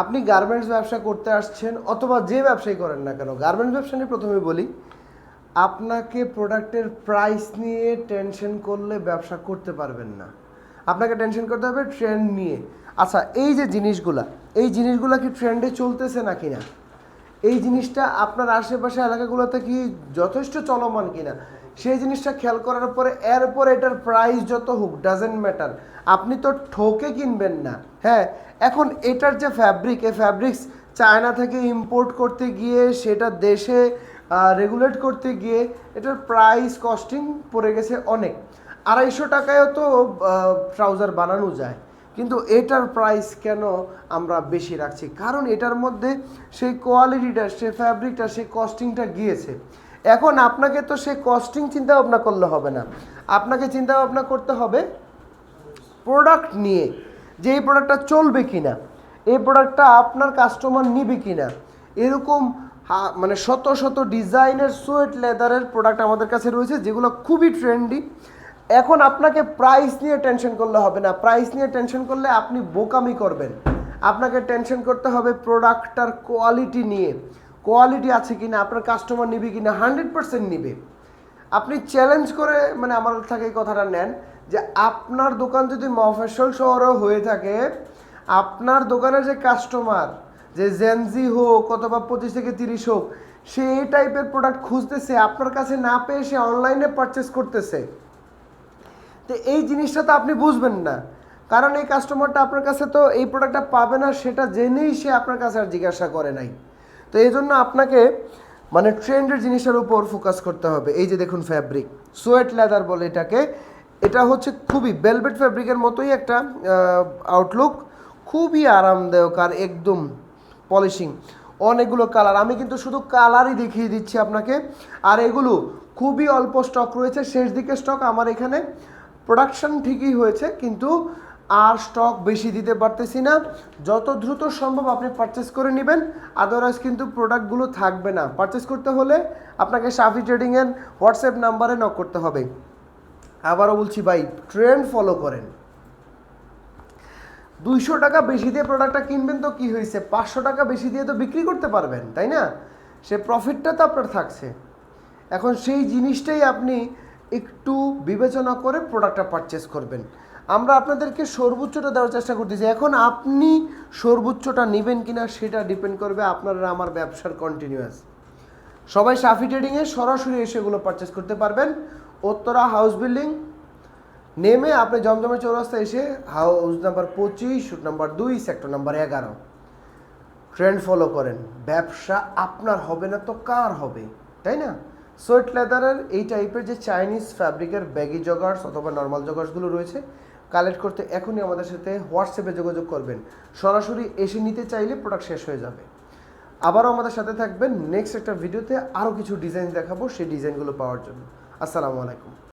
আপনি গার্মেন্টস ব্যবসা করতে আসছেন অথবা যে ব্যবসাই করেন না কেন গার্মেন্টস ব্যবসা নিয়ে প্রথমে বলি, আপনাকে প্রোডাক্টের প্রাইস নিয়ে টেনশন করলে ব্যবসা করতে পারবেন না। আপনাকে টেনশন করতে হবে ট্রেন্ড নিয়ে। আচ্ছা এই যে জিনিসগুলা, এই জিনিসগুলা কি ট্রেন্ডে চলতেছে নাকি না? এই জিনিসটা আপনার আশেপাশে এলাকাগুলোতে কি যথেষ্ট চলমান কিনা? সেই জিনিসটা খেয়াল করার পরে, এরপর এটার প্রাইস যত হোক ডাজেন্ট ম্যাটার আপনি তো ঠকে কিনবেন না। হ্যাঁ এখন এটার যে ফ্যাব্রিক এই ফ্যাব্রিক্স চায়না থেকে ইম্পোর্ট করতে গিয়ে, সেটা দেশে রেগুলেট করতে গিয়ে, এটার প্রাইস কস্টিং পড়ে গেছে অনেক। আড়াইশো টাকায়ও তো ট্রাউজার বানানো যায়। কিন্তু এটার প্রাইস কেন আমরা বেশি রাখছি? কারণ এটার মধ্যে সেই কোয়ালিটিটা সেই ফ্যাব্রিকটা সেই কস্টিংটা গিয়েছে। এখন আপনাকে তো সে কস্টিং চিন্তা ভাবনা করলে হবে না। আপনাকে চিন্তা ভাবনা করতে হবে প্রোডাক্ট নিয়ে যে এই প্রোডাক্টটা চলবে কি না এই প্রোডাক্টটা আপনার কাস্টমার নিবে কি না এরকম মানে শত শত ডিজাইনের সোয়েট লেদারের প্রোডাক্ট আমাদের কাছে রয়েছে, যেগুলো খুবই ট্রেন্ডি এখন আপনাকে প্রাইস নিয়ে টেনশন করলে হবে না। প্রাইস নিয়ে টেনশন করলে আপনি বোকামি করবেন। আপনাকে টেনশন করতে হবে প্রোডাক্টটার কোয়ালিটি নিয়ে। কোয়ালিটি আছে কি না আপনার কাস্টমার নিবে কি না হান্ড্রেড পার্সেন্ট নিবে। আপনি চ্যালেঞ্জ করে মানে আমার থেকে এই কথাটা নেন, যে আপনার দোকান যদি মফসল শহরেও হয়ে থাকে, আপনার দোকানের যে কাস্টমার যে জেনজি হোক অথবা পঁচিশ থেকে তিরিশ হোক, সে এই টাইপের প্রোডাক্ট খুঁজতেছে, আপনার কাছে না পেয়ে সে অনলাইনে পারচেস করতেছে। তো এই জিনিসটা তো আপনি বুঝবেন না। কারণ এই কাস্টমারটা আপনার কাছে তো এই প্রোডাক্টটা পাবে না, সেটা জেনেই সে আপনার কাছে আর জিজ্ঞাসা করে নাই। তো এই জন্য আপনাকে মানে ট্রেন্ডের জিনিসের উপর ফোকাস করতে হবে। এই যে দেখুন ফ্যাব্রিক সোয়েট লেদার বলে এটাকে, এটা হচ্ছে খুবই বেলভেট ফ্যাব্রিকের মতোই একটা আউটলুক খুবই আরামদায়ক আর একদম পলিশিং অনেকগুলো কালার আমি কিন্তু শুধু কালারই দেখিয়ে দিচ্ছি আপনাকে। আর এগুলো খুবই অল্প স্টক রয়েছে, শেষ দিকে স্টক আমার এখানে প্রোডাকশন ঠিকই হয়েছে, কিন্তু আর স্টক বেশি দিতে পারতেছি না। যত দ্রুত সম্ভব আপনি পারচেস করে নেবেন। আদারওয়াইজ কিন্তু প্রোডাক্টগুলো থাকবে না। পারচেস করতে হলে আপনাকে সাফি ট্রেডিংয়ের হোয়াটসঅ্যাপ নাম্বারে নক করতে হবে। আবারও বলছি ভাই ট্রেন্ড ফলো করেন। দুইশো টাকা বেশি দিয়ে প্রোডাক্টটা কিনবেন তো কি হয়েছে? পাঁচশো টাকা বেশি দিয়ে তো বিক্রি করতে পারবেন, তাই না? সে প্রফিটটা তো আপনার থাকছে। এখন সেই জিনিসটাই আপনি একটু বিবেচনা করে প্রোডাক্টটা পারচেস করবেন। আমরা আপনাদেরকে সর্বোচ্চটা দেওয়ার চেষ্টা করতেছি। এখন আপনি সর্বোচ্চটা নেবেন কিনা সেটা ডিপেন্ড করবে আপনার আমার ব্যবসার কন্টিনিউয়াস সবাই সাফি ট্রেডিংয়ে সরাসরি এসে এগুলো পারচেস করতে পারবেন। উত্তরা হাউস বিল্ডিং নেমে আপনি জমজমের চৌরাস্তা এসে হাউস নাম্বার পঁচিশ শুট নাম্বার দুই সেক্টর নাম্বার এগারো। ট্রেন্ড ফলো করেন। ব্যবসা আপনার হবে না তো কার হবে? তাই না? সোয়েট লেদারের এই টাইপের যে চাইনিজ ফ্যাব্রিকের ব্যাগি জগার্স অথবা নর্মাল জগার্সগুলো রয়েছে কালেক্ট করতে এখনই আমাদের সাথে হোয়াটসঅ্যাপে যোগাযোগ করবেন। সরাসরি এসে নিতে চাইলে প্রোডাক্ট শেষ হয়ে যাবে। আবারও আমাদের সাথে থাকবেন। নেক্সট একটা ভিডিওতে আরও কিছু ডিজাইন দেখাবো, সেই ডিজাইনগুলো পাওয়ার জন্য। আসসালামু আলাইকুম।